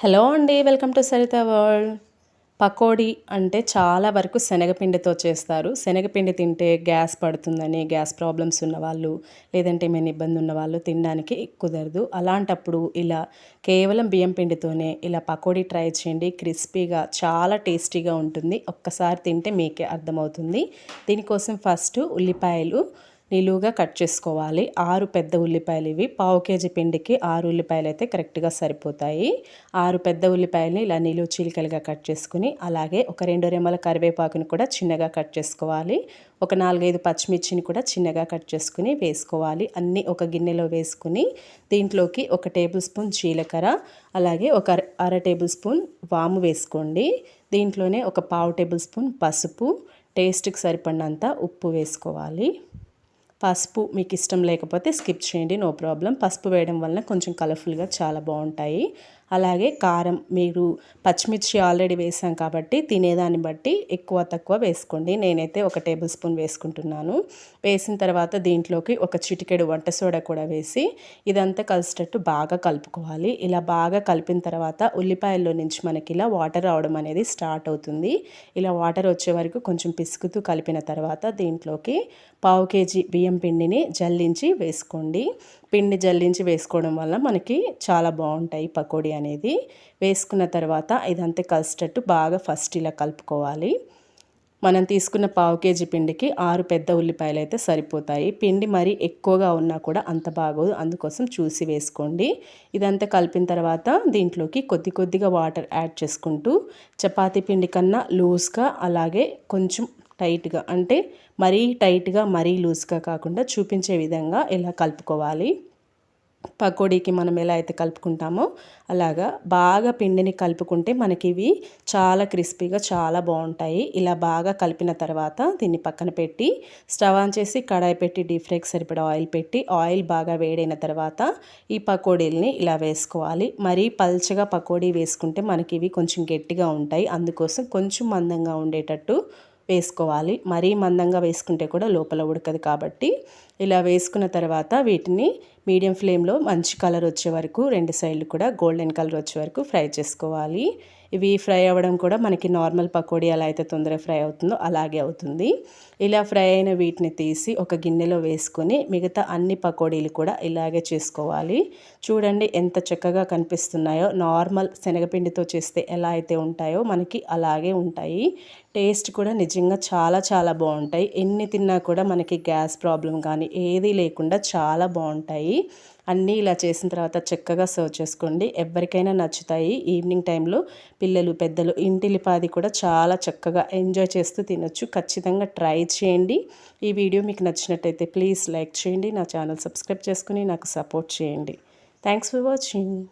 Hello అండి welcome to Saritha world. Pakodi అంటే చాలా వరకు శనగపిండితో చేస్తారు. శనగపిండి తింటే గ్యాస్ పడుతుందని గ్యాస్ ప్రాబ్లమ్స్ ఉన్నవాళ్ళు లేదంటే ఏమైనా ఇబ్బంది ఉన్నవాళ్ళు తినడానికి కుదరదు. అలాంటప్పుడు ఇలా కేవలం బియ్యం పిండితోనే ఇలా పకోడీ ట్రై చేయండి. క్రిస్పీగా చాలా టేస్టీగా ఉంటుంది. ఒక్కసారి తింటే మీకే అర్థమవుతుంది. దీనికోసం ఫస్ట్ ఉల్లిపాయలు నిలువుగా కట్ చేసుకోవాలి. ఆరు పెద్ద ఉల్లిపాయలు ఇవి. పావు కేజీ పిండికి ఆరు ఉల్లిపాయలు అయితే కరెక్ట్గా సరిపోతాయి. ఆరు పెద్ద ఉల్లిపాయలని ఇలా నిలువు చీలికలుగా కట్ చేసుకుని అలాగే ఒక రెండు రెమ్మల కరివేపాకుని కూడా చిన్నగా కట్ చేసుకోవాలి. ఒక నాలుగైదు పచ్చిమిర్చిని కూడా చిన్నగా కట్ చేసుకుని వేసుకోవాలి. అన్నీ ఒక గిన్నెలో వేసుకుని దీంట్లోకి ఒక టేబుల్ స్పూన్ జీలకర్ర అలాగే ఒక అర టేబుల్ స్పూన్ వాము వేసుకోండి. దీంట్లోనే ఒక పావు టేబుల్ స్పూన్ పసుపు టేస్ట్కి సరిపడినంత ఉప్పు వేసుకోవాలి. పసుపు మీకు ఇష్టం లేకపోతే స్కిప్ చేయండి నో ప్రాబ్లం. పసుపు వేయడం వలన కొంచెం కలర్ఫుల్గా చాలా బాగుంటాయి. అలాగే కారం మీరు పచ్చిమిర్చి ఆల్రెడీ వేసాం కాబట్టి తినేదాన్ని బట్టి ఎక్కువ తక్కువ వేసుకోండి. నేనైతే ఒక టేబుల్ స్పూన్ వేసుకుంటున్నాను. వేసిన తర్వాత దీంట్లోకి ఒక చిటికెడు వంట సోడా కూడా వేసి ఇదంతా కలిసేటట్టు బాగా కలుపుకోవాలి. ఇలా బాగా కలిపిన తర్వాత ఉల్లిపాయల్లో నుంచి మనకి ఇలా వాటర్ రావడం అనేది స్టార్ట్ అవుతుంది. ఇలా వాటర్ వచ్చే వరకు కొంచెం పిసుకుతూ కలిపిన తర్వాత దీంట్లోకి పావు కేజీ బియ్యం పిండిని జల్లించి వేసుకోండి. పిండి జల్లించి వేసుకోవడం వల్ల మనకి చాలా బాగుంటాయి పకోడీ అనేది వేసుకున్న తర్వాత ఇదంతా కలిసేటట్టు బాగా ఫస్ట్ ఇలా కలుపుకోవాలి. మనం తీసుకున్న పావు కేజీ పిండికి ఆరు పెద్ద ఉల్లిపాయలు అయితే సరిపోతాయి. పిండి మరి ఎక్కువగా ఉన్నా కూడా అంత బాగోదు. అందుకోసం చూసి వేసుకోండి. ఇదంతా కలిపిన తర్వాత దీంట్లోకి కొద్ది కొద్దిగా వాటర్ యాడ్ చేసుకుంటూ చపాతీ పిండి కన్నా లూజ్గా అలాగే కొంచెం టైట్గా అంటే మరీ టైట్గా మరీ లూజ్గా కాకుండా చూపించే విధంగా ఇలా కలుపుకోవాలి. పకోడీకి మనం ఎలా అయితే కలుపుకుంటామో అలాగా బాగా పిండిని కలుపుకుంటే మనకి ఇవి చాలా క్రిస్పీగా చాలా బాగుంటాయి. ఇలా బాగా కలిపిన తర్వాత దీన్ని పక్కన పెట్టి స్టవ్ ఆన్ చేసి కడాయి పెట్టి డీప్ ఫ్రైకి సరిపడా ఆయిల్ పెట్టి ఆయిల్ బాగా వేడైన తర్వాత ఈ పకోడీలని ఇలా వేసుకోవాలి. మరీ పల్చగా పకోడీ వేసుకుంటే మనకి ఇవి కొంచెం గట్టిగా ఉంటాయి. అందుకోసం కొంచెం మందంగా ఉండేటట్టు వేసుకోవాలి. మరీ మందంగా వేసుకుంటే కూడా లోపల ఉడకదు కాబట్టి ఇలా వేసుకున్న తర్వాత వీటిని మీడియం ఫ్లేమ్లో మంచి కలర్ వచ్చే వరకు రెండు సైడ్లు కూడా గోల్డెన్ కలర్ వచ్చే వరకు ఫ్రై చేసుకోవాలి. ఇవి ఫ్రై అవ్వడం కూడా మనకి నార్మల్ పకోడీ ఎలా అయితే తొందరగా ఫ్రై అవుతుందో అలాగే అవుతుంది. ఇలా ఫ్రై అయిన వీటిని తీసి ఒక గిన్నెలో వేసుకొని మిగతా అన్ని పకోడీలు కూడా ఇలాగే చేసుకోవాలి. చూడండి ఎంత చక్కగా కనిపిస్తున్నాయో. నార్మల్ శనగపిండితో చేస్తే ఎలా అయితే ఉంటాయో మనకి అలాగే ఉంటాయి. టేస్ట్ కూడా నిజంగా చాలా చాలా బాగుంటాయి. ఎన్ని తిన్నా కూడా మనకి గ్యాస్ ప్రాబ్లం కానీ ఏది లేకుండా చాలా బాగుంటాయి. అన్నీ ఇలా చేసిన తర్వాత చక్కగా సర్వ్ చేసుకోండి. ఎవరికైనా నచ్చుతాయి ఈవినింగ్ టైంలో పిల్లలు పెద్దలు ఇంటిలిపాది కూడా చాలా చక్కగా ఎంజాయ్ చేస్తూ తినొచ్చు. ఖచ్చితంగా ట్రై చేయండి. ఈ వీడియో మీకు నచ్చినట్టయితే ప్లీజ్ లైక్ చేయండి. నా ఛానల్ సబ్స్క్రైబ్ చేసుకుని నాకు సపోర్ట్ చేయండి. Thanks for watching